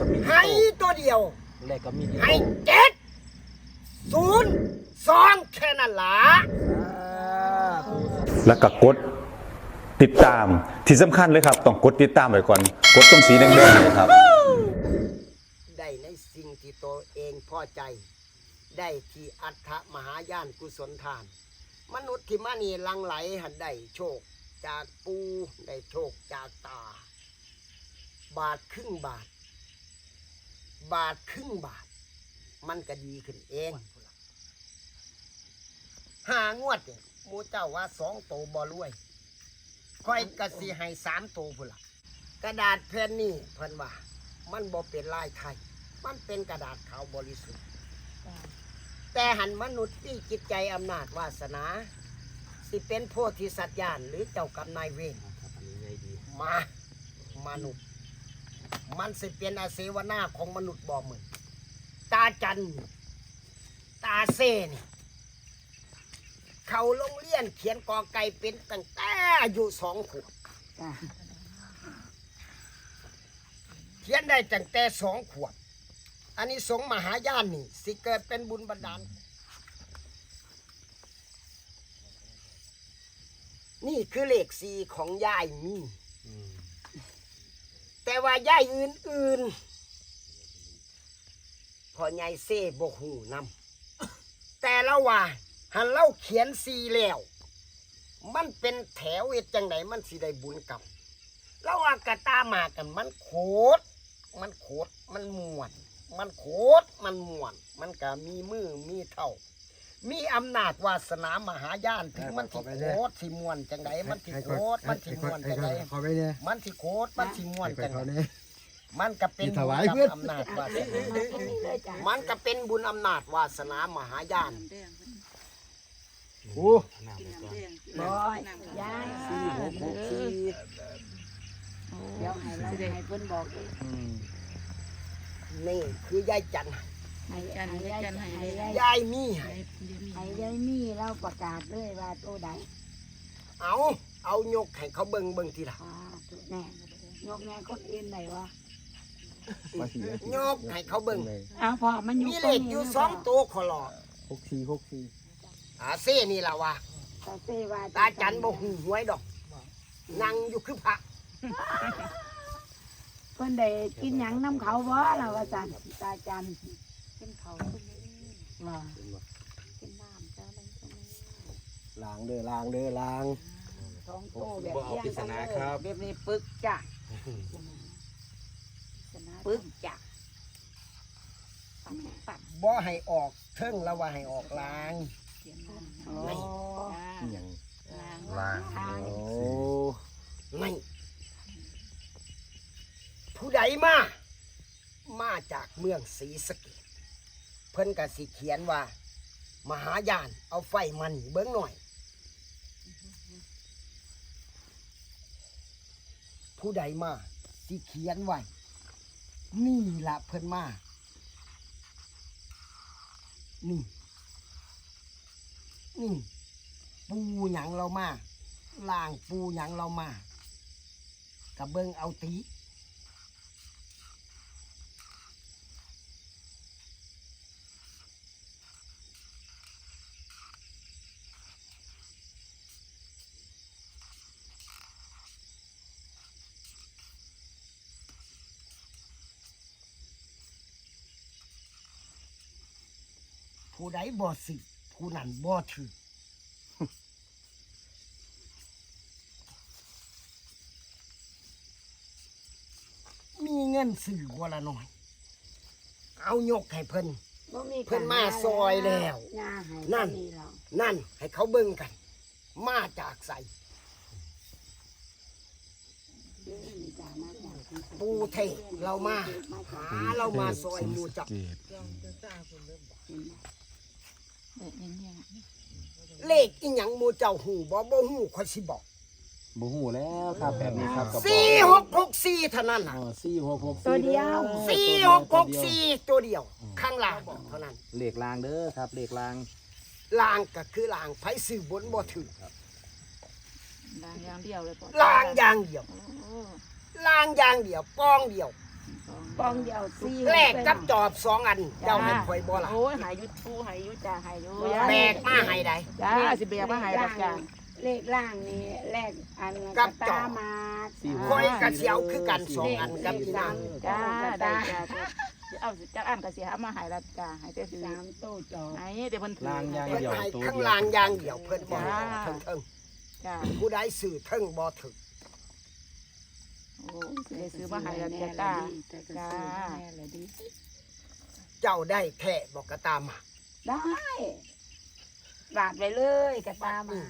ก็มีให้ตัวเดียว เลขก็มีให้เจ็ดศูนย์สองแค่นั้นล่ะแล้วก็กดติดตามที่สำคัญเลยครับ ต้องกดติดตามไว้ก่อน กดตรงสีแดงๆเนี่ยครับ ได้ในสิ่งที่ตัวเองพอใจ ได้ที่อัฏฐมหายานกุศลทาน มนุษย์ที่มานี่หลังไหลหันได้โชคจากปูได้โชคจากตา บาทครึ่งบาท บาทครึ่งบาท มันก็ดีขึ้นเองหางวดเนี่ยหมูเจ้าว่าสองโตบ่รวยค่อยกะสิให้สามโตพุ่นละกระดาษแผ่นนี้เพิ่นว่า มันบ่เป็นลายไทย มันเป็นกระดาษขาวบริสุทธิ์ แต่หันมนุษย์ที่จิตใจอำนาจวาสนา สิเป็นโพธิสัตว์ญาณหรือเจ้ากรรมนายเวรครับอันนี้ใหญ่ดีมา มนุษย์ มันสิเป็นอาเสวนาของมนุษย์บ่เหมือนตาจัน ตาเซนี่เขาโรงเรียนเขียนกอไก่เป็นตั้งแต่อายุสองขวบเขียนได้ตั้งแต่สองขวบอันนี้สงส์มหายานนี่ สิเกิดเป็นบุญบันดาล นี่คือเลขสีของยายมีอืม แต่ว่าย่ายอื่นๆพอยายเซ่บกหูนำแต่ละว่าหันเล่าเขียนสีแล้ว มันเป็นแถวเอ็ดจังไหนมันสิได้บุญกับแล้วว่ากระตามากันมันโคตรมันโคตรมันมวน มันโคตรมันมวน มันก็มีมือมีเท่า มีอำนาจวาสนามหายานถึงมันสิโคตรสิม่วนจังไดมันสิโคตรมันสิม่วนจังไดขอไปเนี่ยมันสิโคตรมันสิม่วนไปจังขอไดเนี่ยมันก็เป็นมีถวายบุญเพื่อนอำนาจวาสนามันก็เป็นบุญอำนาจวาสนามหายานโอ้น้ำไปก่อนบอยยายสี่หกหกสี่เดี๋ยวให้เราให้เพิ่นบอกเองอืมนี่คือยายจันทร์ ให้จันให้ยายให้ยายยายมีให้ให้ยายมีเราประกาศเลยว่าตัวใดเอาเอายกให้เขาเบิ่งเบิ่งทีละอ่าตัวแน่ยกแน่คนอื่นไหนวะมาสี่ยกให้เขาเบิ่งอ้าวพอมันอยู่มีเลขอยู่สองตัวขอรอหกสี่หกสี่อาเซ่นี่ล่ะว่าตาเซว่าตาจันบ่หูหวยดอกนั่งอยู่คือพระเพิ่นได้กินหยังน้ำเขาบ่ล่ะว่าจันตาจัน กินเขาบ่กินน้ำจ้ามันก็มีล้างเด้อล้างเด้อล้างท้องโตแบบเที่ยงกันเลยแบบนี้ปึกจ้ะปึกจ้ะปัดปัดบ่ให้ออกเทิงแล้วว่าให้ออกลางโอ้อหย่างล้างทางโอ้ไม่ผู้ใดมา มาจากเมืองศรีสะเกด เพิ่นก็สิเขียนว่า มหายาน เอาไฟมันเบิ้งหน่อย ผู้ใดมาสิเขียนไว้นี่ละเพิ่นมา นี่นี่ปูหยังเรามาล่างปูหยังเรามากับเบิงเอาตี ผู้ใดบ่สิผู้นั้นบ่ถือมีเงินสื่อบ่ละหน่อย เอายกให้เพิ่น บ่มีเพิ่นมาซอยแล้ว ย่าให้นั่นนี่เรานั่นให้เขาเบิ่งกัน มาจากใสเดินจากมาจากที่ปูเทเรามา หาเรามาซอยหมูจับ เเลขอีหยังหมูเจ้าหูบ่บ่หูคอยสิบอกบูหูแล้วครับแบบนี้ครับกับสี่หกหกสี่เท่านั้นน่ะอ๋อสี่หกหกตัวเดียว สี่หกหกสี่ตัวเดียว ข้างล่างเท่านั้นเลขลางเด้อครับเลขลางล่างก็คือล่างไผซื้อบนบ่ถือลางอย่างเดียวเลยพ่อล่างอย่างเดียวล่างอย่างเดียวป้องเดียว ปองเดียวสี่แลกกับจอบสองอันเจ้าให้ข่อยบ่ล่ะโอ้ยหายยุปูหายยุจ้าหายยุแบกมาให้ได้จ้าสิแบกมาหายดอกจ้าเลขล่างนี่แลกอันกับจตาอบมาข่อยกะเสียวคือกันสองอันกับพี่นางจ้าได้จ้าเอาจักอันก็สิหามาหายละจ้าหายแต่สิสามโต้จอบไหนเดี๋ยวเพิ่นถือลางยางเพิ่นเดี่ยวให้ตัวข้างเดียวล่างอย่างเดียวเพิ่นบ่ให้จ้าเทิงเทิงจ้าผู้ใดสื่อเทิงบ่ถึก โอ้สิได้ซื้อมาหายละจ้าจ้าจ้าแน่เลยดิเจ้าได้แท้บอกกะตามมาได้บาดไปเลยกับตามา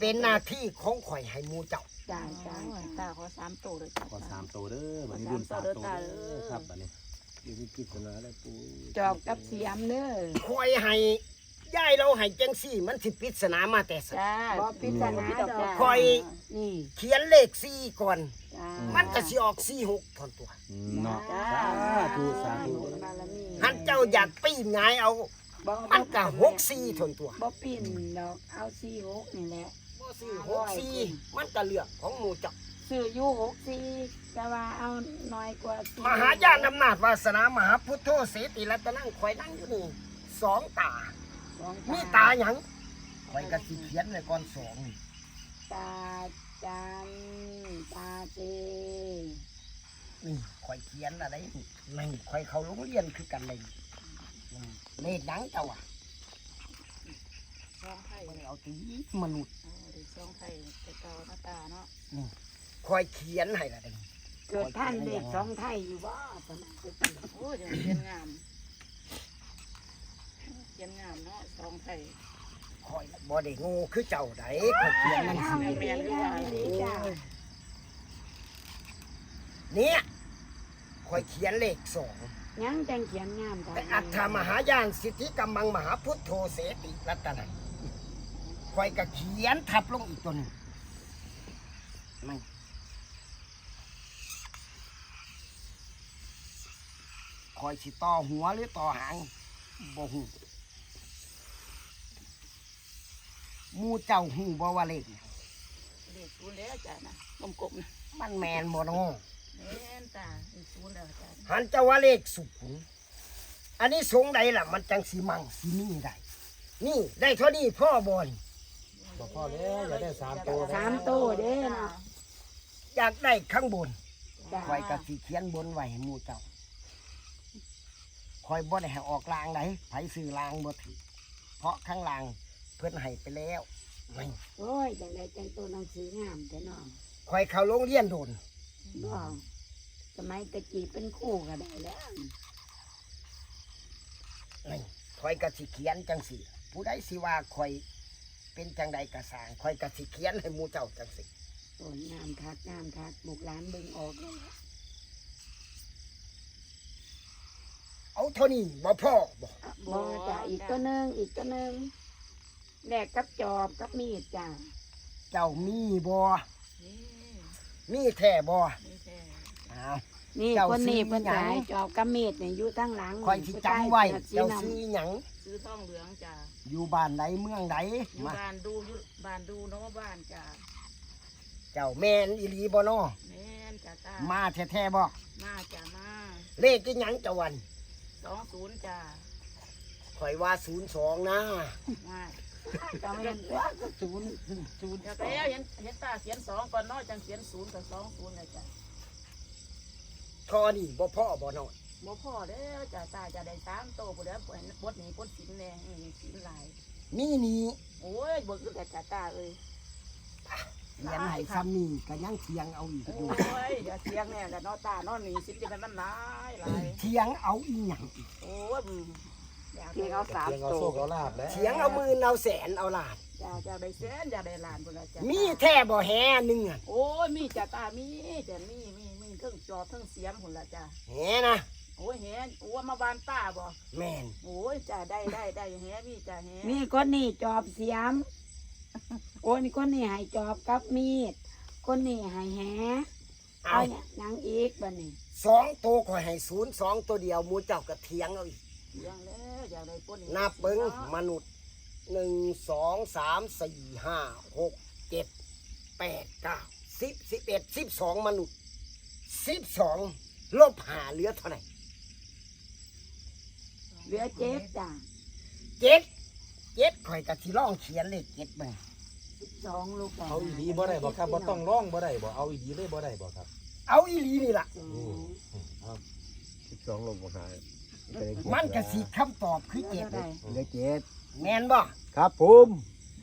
เป็นหน้าที่ของข่อยให้หมู่เจ้าจ่ายจ่ายตาขอสามโตเลยขอสามตัวเด้อวันนี้รุ่นสามตัวเด้อครับวันนี้อยู่ที่กิจนาแล้วปู จอบกับเสียมเด้อ ข่อยให้ ย้ายเราให้จังซี่ มันสิปริศนามาแต่ไสจ้าบ่พิจารณาดอกข่อยนี่เขียนเลข4ก่อน จ้ามันก็สิออก46ทอนตัวอืมเนาะจ้าสาธุสาธุบุญบารมีหันเจ้าอยากปีนหงายเอา บ่มันก็64ทอนตัวบ่ปิ้นดอกเอาสี่หกนี่แหละ บ่ซื้อ64มันก็เลือกของหมู่เจ้าซื้ออยู่หกสี่แต่ว่าเอาน้อยกว่าสี่มหาญาณอำนาจวาสนามหาพุทโธเสติรัตนังข่อยนั่งอยู่นี่สองตาสอง มีตาหยังข่อยก็สิเขียนไว้ก่อนสองนี่ตาจันตาเจนี่ข่อยเขียนอะไรนี่นี่ข่อยเข้าโรงเรียนคือกันเลยนี่เลขหยังเจ้าอะสองไข่บ่ได้เอาตีมนุษย์สองไข่แต่เก่าหน้าตาเนาะข่อยเขียนให้ละเด้เกิดท่านเด็กสองไทยอยู่บ่สมัยเป็นโอ้ยเขียนงามเขียนงามเนาะสองไข่ข่อยบ่ได้โงูคือเจ้าไดข่อยเขียนนั่นสิแม่นอยู่ว่าดีจ้าเนี่ยข่อยเขียนเลขสองยังจังเขียนงามจ้าแต่อัตถมหายานสิทธิกัมมังมหาพุทโธเสติรัตนังข่อยก็เขียนทับลงอีกตัวหนึงนี่ข่อยสิต่อหัวหรือต่อหางบ่ฮู้ หมู่เจ้าฮู้บ่ว่าเลขเนี่ยเด็กศูนย์แล้วจ้านะกลมๆนะมันแมนบ่น้อแม่นจ้าเด็กศูนย์แล้วจ้าหันเจ้าว่าเลขศูนย์อันนี้สงใดล่ะ มันจังสีมังสีนี่ได้ นี่ได้เท่านี้พ่อบอลบอกพ่อแล้วอยากได้สามตัวสามโต้เด้เนาะอยากได้ข้างบน จ้าคอยกะสีเขียนบนไว้ให้หมู่เจ้าคอยบ่ได้ให้ออกลางไหนไผซื้อลางบ่ถือเพราะข้างล่างเพิ่นให้ไปแล้วนี่โอ้ยจังไดจังตัวหนังสืองามแต่น้องคอยเข้าโรงเรียนโดนบ่สมัยตะกี้เป็นครู่ก็ได้แล้วนี่คอยกะสิเขียนจังสีผู้ใดสิว่าคอยเป็นจังใดกะสร้างคอยกะสิเขียนให้หมู่เจ้าจังสิโอ้ยงามคักงามคักบุกหลานเบิ่งออกเลยเอาเท่านี้บ่พ่อบ่ บ่จ้าอีกตัวหนึงอีกตัวหนึง แลกกับจอบกับมีดจ้าเจ้ามีบ่นี่มีแท้บ่นี่แท้อ้าว นี่เจ้าคนนี้ซื้อเพิ่นหยัง ขายจอบกับมีดนี่อยู่ทั้งหลังคอยสิจำไว้ เจ้าซื้อหยังซื้อทองเหลืองจ้าอยู่บ้านใดเมืองใดอยู่มา บ้านดูอยู่บ้านดูเนาะบ้านจ้าเจ้าแม่นอีหลีบ่น้อแม่นจ้าตามาแท้ๆบ่มาจ้ามาเลขที่หยังเจ้าวันสองศูนย์จ้าข่อยว่า02นะมา จำเป็นตัวก็ศูนย์ศูนย์เดี๋ยวแล้วเห็นเห็นตาเขียนสองก่อนเนาะจังเขียนศูนย์กับสองศูนย์เลยจ้าทอนี่บ่พ่อบ่น้อยบ่พอเด้อจ้าตาจะได้สามโตผู้เด้อปวดปวดหนีปวดสินแน่นี่สินหลายมีนี่โอ้ยเบิกแต่จ้าตาเอ้ยเรียนให้ซ้ำนี่ก็ยังเถียงเอาอีกโออยู่้ยอย่าเสียงแน่แต่เนาะตาเนาะหนีสินจะเป็นมันหลายหลายเถียงเอาอีหยังอีกโอ้ย อยากให้เอาสามเพียงเอาโตโชคเอาลาบแล้วเถียงเอาหมื่นเอาแสนเอาล้าน อยากจะได้แสนอยากได้ล้านพุ่นละจ้ามีแท้บ่แฮหนึงอะโอ้ยมีจ้าตามีจ้ามีมีมีเครื่องจอบเครื่องเสียมพุ่นละจ้าแฮนะโอ้ยแหโอ้ยมาบานตาบ่แม่นโอ้ยจ้าได้ได้ได้แหมีจ้าแหมีคนนี้จอบเสียม โอ้ยนี่คนนี้ให้จอบกับมีด คนนี้ให้แหเอาเอาเนี่ยหนังอีกบัดนี้สองตัวข่อยให้ศูนย์สองตัวเดียวหมู่เจ้าก็เถียงเอาอีกเสียงแล้ว อยากได้ปนนับเบิ้งมนุษย์หนึ่งสองสามสี่ห้าหกเจ็ดแปดเก้าสิบสิบเอ็ดสิบสองมนุษย์สิบสองลบหาเหลือเท่าไหร่เหลือเจ็ดจ้ะเจ็ดเจ็ดข่อยกะสิล่องเขียนเลขเจ็ดไปสองลูกเอาอีดีบ่ได้บ่ครับบ่ต้องร้องบ่ได้บ่เอาอีดีเลยบ่ได้บ่ครับ เอาอีหลีนี่ล่ะ สิบสองลงมาหาย มันกะสิคำตอบคือเจ็ดได้เลขเจ็ดแม่นบ่ครับผม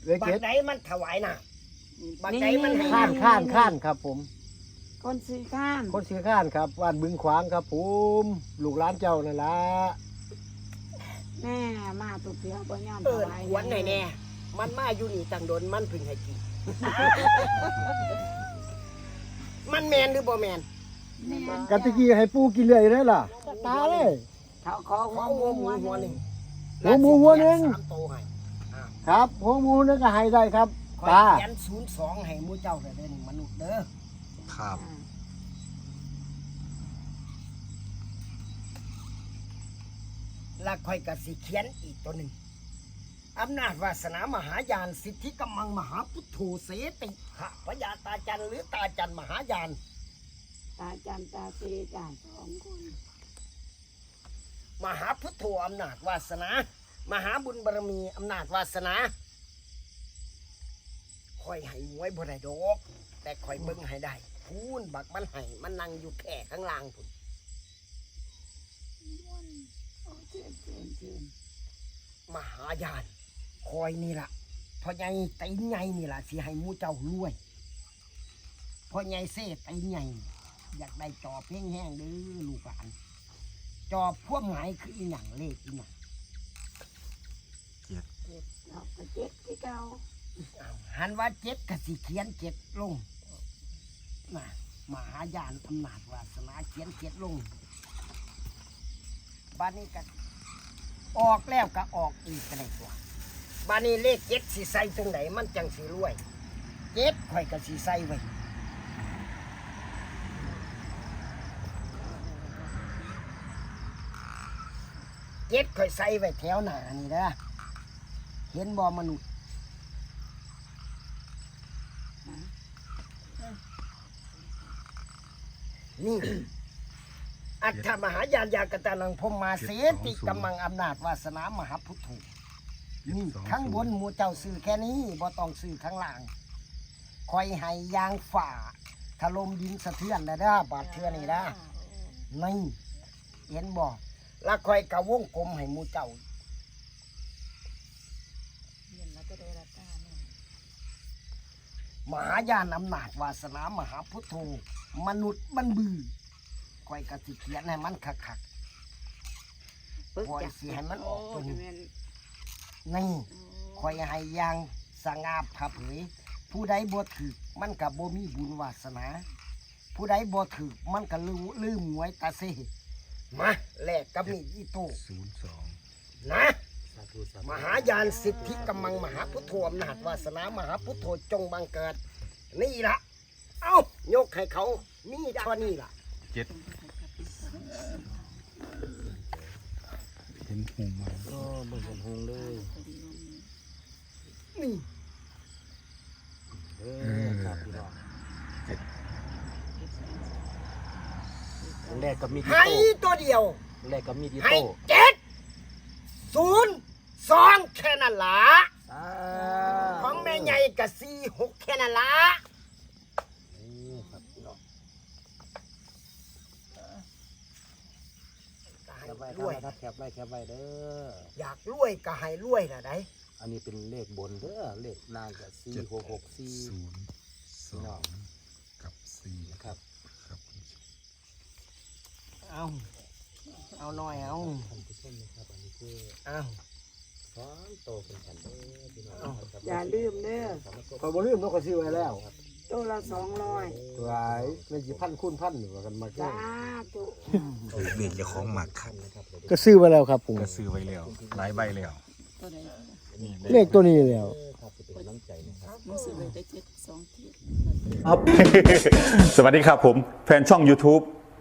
เลขบัเจ็ดดใดมันถวายน่ะบักใจมันให้ข้านข้านข้านครับผม คนซื้อข้ามคนเสียข้านครับวานบึงขวางครับผมลูกหลานเจ้านั่นละแม่มาตุกเสียบ่ยอมเอิ้นถวายหวนให้แน่มันมาอยู่นี่ตั้งโดนมันเพึ่งให้กิน มันแมนหรือบ่แมนแม่กันตะกี้ให้ปูกินเลยได้ล่ะตาเลย เขาขอขอหัวหมูหัวหนึ่งหัวหมูหัวหนึ่งสามโตวให้ครับหัวหมูนั่นก็ให้ได้ครับคอยตาเขียนศูนย์สองให้หมูเจ้าเด้อเด้อนี่มนุษย์เด้อครับแล้วคอยกสิเขียนอีกตัวหนึ่งอำนาจวาสนามหายานสิทธิกำมังมหาพุทโธเสติขะพญาตาจันหรือตาจันมหายาน ตาจันตาเตจ้ะสองคน มหาพุทโธอำนาจวาสนา มหาบุญบารมีอำนาจวาสนาคอยให้หวยบ่ได้ดอกแต่คอยเบิ่งให้ได้พูนบักมันให้มันนั่งอยู่แค่ข้างล่างพุ่นมหายานคอยนี่ล่ะพ่อใหญ่ตีนใหญ่นี่ล่ะสิให้หมูเจ้ารวยพ่อใหญ่เซ่ตีนใหญ่อยากได้จอบแห้งๆเด้อลูกหลาน จอบพวกหมายคืออีหยังเลขอีหยังเราก็เจ็ดที่เก่าอ้าวหันว่าเจ็ดกสิเขียนเจ็ดลงนะมหายานอำนาจวาสนาเขียนเจ็ดลงบ้านนี้ก็ออกแล้วก็ออกอีกก็ได้ตัวบ้านนี้เลขเจ็ดสิใส่ตรงไหนมันจังสิรวย เจ็ดข่อยก็สิใส่ไว้ เจ็ดข่อยใส่ไว้แถวหน้านี่นะเห็นบ่มนุษย์นี่ อัฏฐมหายานยากตานังพรหมมาเสติกำมังอำนาจวาสนามหาพุทโธนี่ข้างบนหมูเจ้าสื่อแค่นี้บ่ต้องสื่อข้างล่างคอยให้ยางฝ่าถล่มดินสะเทือนนะเด้อบาดเทือนี่นะนี่เห็นบ่แล้วคอยกะวงกลมให้หมูเจ้าเห็นแล้วก็ได้ละตามหายานอำนาจวาสนามหาพุทโธมนุษย์มันบือคอยกะสิเขียนให้มันคักคักคอยจ้ะสิให้มันออกตัวนี้แม่นนี่คอยให้อยางสง่าผ่าเผย ผู้ใดบ่ถือมันกับบ่มีบุญวาสนา ผู้ใดบ่ถือมันก็ลืมลืมหวยตาเซ มาแลกกับมีดอีโต้นะมหายานสิทธิกำมังมหาพุทโธอำนาจวาสนามหาพุทโธจงบังเกิด นี่ละเอ้ายกให้เขามีเท่านี้ล่ะโอ้บ่เห็นหงเลยนี่เออครับพี่น้อง แรกก็มีดอิให้โต้ตัวเดียวแรกก็มีดอิให้โต้เจ็ดศูนย์สองแค่นั้นละของแม่ใหญ่กับสี่หกแค่นั้นละเออครับพี่น้องก็ให้แคปไว้รวยครับแคปไว้แคปไว้เด้อ อยากรวยก็ให้รวยนะได้อันนี้เป็นเลขบนเด้อ เลขล่างก็สี่หกหกสี่ศูนย์สพี่น้ออง งกับสี่ ครับ ครับคุณผู้ชม เอาเอาหน่อยเอาท่านผู้ชมนะครับอันนี้คือเอาสองโตเป็นกันเด้อพี่น้องครับอย่าลืมเด้อคอยบ่ลืมนกกระซิวไว้แล้วตัวละสองร้อยตัวไอ้ไม่สิพันคูณพันอยู่ว่ากันมาแก้จ้าตุเด็กจะของหมักครับก็ซื้อไว้แล้วครับผมก็ซื้อไว้แล้วหลายใบแล้วตัวใดนี่เลขตัวนี้แล้วครับจะเป็นกำลังใจนะครับรู้สึกเลยได้เจ็ดสองทีครับสวัสดีครับผมแฟนช่อง YouTube